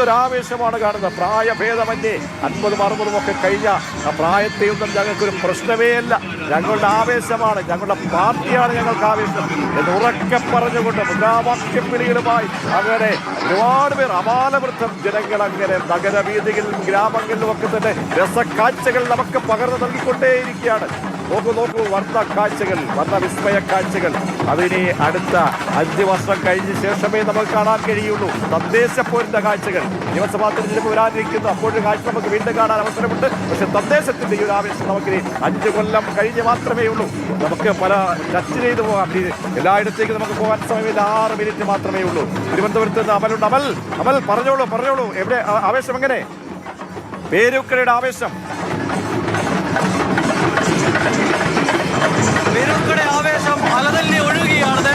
എന്തൊരാവേശമാണ് കാണുന്നത്? പ്രായഭേദമന്യേ അൻപതും അറുപതും ഒക്കെ കഴിഞ്ഞ ആ പ്രായത്തെയൊന്നും ഞങ്ങൾക്കൊരു പ്രശ്നമേ അല്ല. ഞങ്ങളുടെ ആവേശമാണ് ഞങ്ങളുടെ പാർട്ടിയാണ് ഞങ്ങൾക്ക് ആവേശം എന്ന് ഉറക്കെ പറഞ്ഞുകൊണ്ട് മുദ്രാവാക്യം വിളികളുമായി അങ്ങനെ ഒരുപാട് പേർ അപാലവൃദ്ധം. ജനങ്ങൾ അങ്ങനെ നഗരവീതികളിലും ഗ്രാമങ്ങളിലും ഒക്കെ തന്നെ രസക്കാഴ്ചകൾ നമുക്ക് പകർന്നു നൽകിക്കൊണ്ടേയിരിക്കുകയാണ്. നോക്കൂ നോക്കൂ വർണ കാഴ്ചകൾ വർണ വിസ്മയ കാഴ്ചകൾ. അതിനെ അടുത്ത അഞ്ച് വർഷം കഴിഞ്ഞ ശേഷമേ നമുക്ക് കാണാൻ കഴിയുള്ളൂ. തദ്ദേശ പോരിന്റെ കാഴ്ചകൾ. നിയമസഭാ തിരഞ്ഞെടുപ്പ് വരാനിരിക്കുന്നു. അപ്പോഴും കാഴ്ച നമുക്ക് വീണ്ടും കാണാൻ അവസരമുണ്ട്. പക്ഷെ തദ്ദേശത്തിന്റെ ഈ ഒരു ആവേശം നമുക്ക് അഞ്ച് കൊല്ലം കഴിഞ്ഞ് മാത്രമേ ഉള്ളൂ. നമുക്ക് പല ടച്ച് ചെയ്ത് പോകാം. എല്ലായിടത്തേക്കും നമുക്ക് പോകാൻ സമയമില്ല. ആറ് മിനിറ്റ് മാത്രമേ ഉള്ളൂ. തിരുവനന്തപുരത്ത് നിന്ന് അമലുണ്ട്. അമൽ അമൽ പറഞ്ഞോളൂ പറഞ്ഞോളൂ. എവിടെ? ആവേശം എങ്ങനെ? പേരൂക്കരയുടെ ആവേശം. പേരൂർക്കട ആവേശം അലതല്ലി ഒഴുകിയാണ്.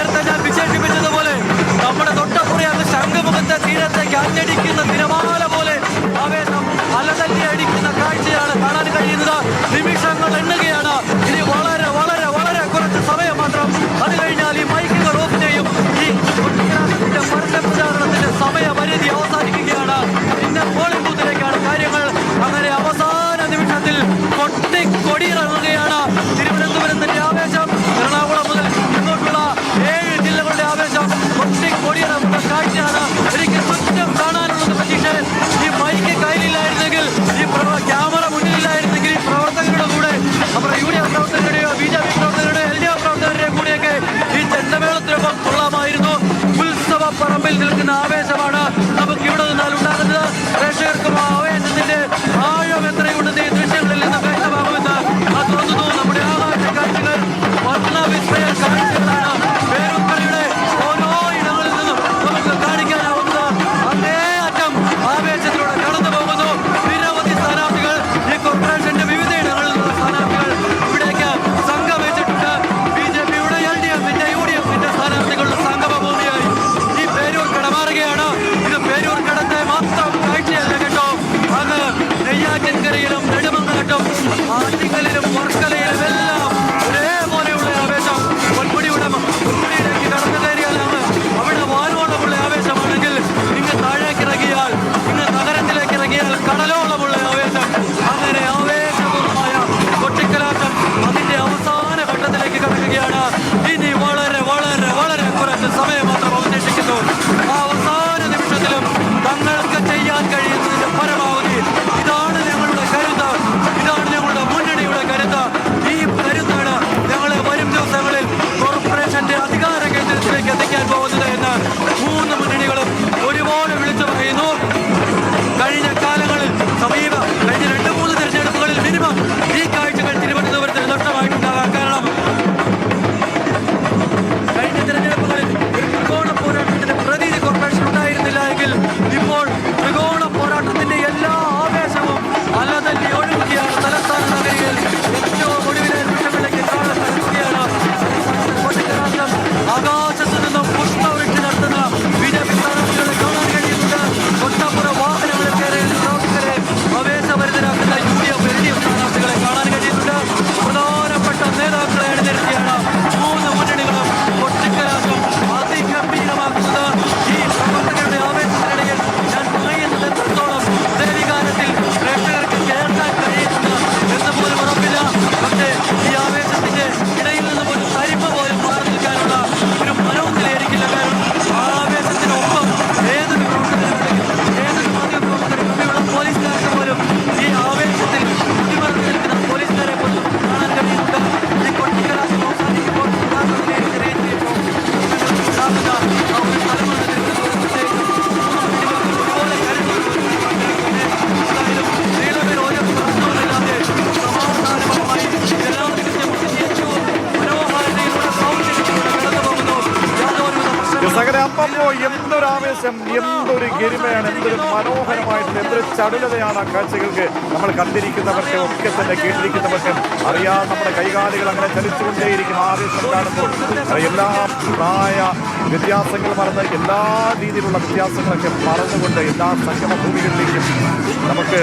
സകലപ്പോ എന്തൊരാവേശം എന്തൊരു ഗരിമയാണ് എന്തൊരു മനോഹരമായിട്ടുള്ള എന്തൊരു ചടുലതയാണ് ആ കാഴ്ചകൾക്ക് നമ്മൾ കണ്ടിരിക്കുന്നവർക്ക് ഒക്കെ തന്നെ കേട്ടിരിക്കുന്നവർക്ക് അറിയാതെ നമ്മുടെ കൈകാലികൾ അങ്ങനെ ചലിച്ചുകൊണ്ടേയിരിക്കും ആവേശം കാണുമ്പോൾ. എല്ലാ പ്രായ വ്യത്യാസങ്ങൾ മറന്ന് എല്ലാ രീതിയിലുള്ള വ്യത്യാസങ്ങളൊക്കെ മറന്നുകൊണ്ട് എല്ലാ സംഗമ ഭൂമികളിലേക്കും നമുക്ക്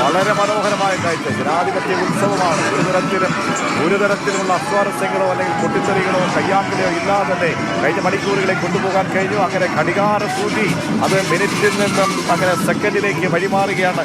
വളരെ മനോഹരമായ കാഴ്ച. ജനാധിപത്യ ഉത്സവമാണ്. ഒരു തരത്തിലും ഒരു തരത്തിലുള്ള അസ്വാരസ്യങ്ങളോ അല്ലെങ്കിൽ പൊട്ടിച്ചെറികളോ കയ്യാങ്കളിയോ ഇല്ലാതെ കഴിഞ്ഞ മണിക്കൂറുകളെ കൊണ്ടുപോകും പോകാൻ കഴിഞ്ഞു. അങ്ങനെ ഘടികാര സൂചി അത് മിനിറ്റിൽ നിന്നും അങ്ങനെ സെക്കൻഡിലേക്ക് വഴിമാറുകയാണ്.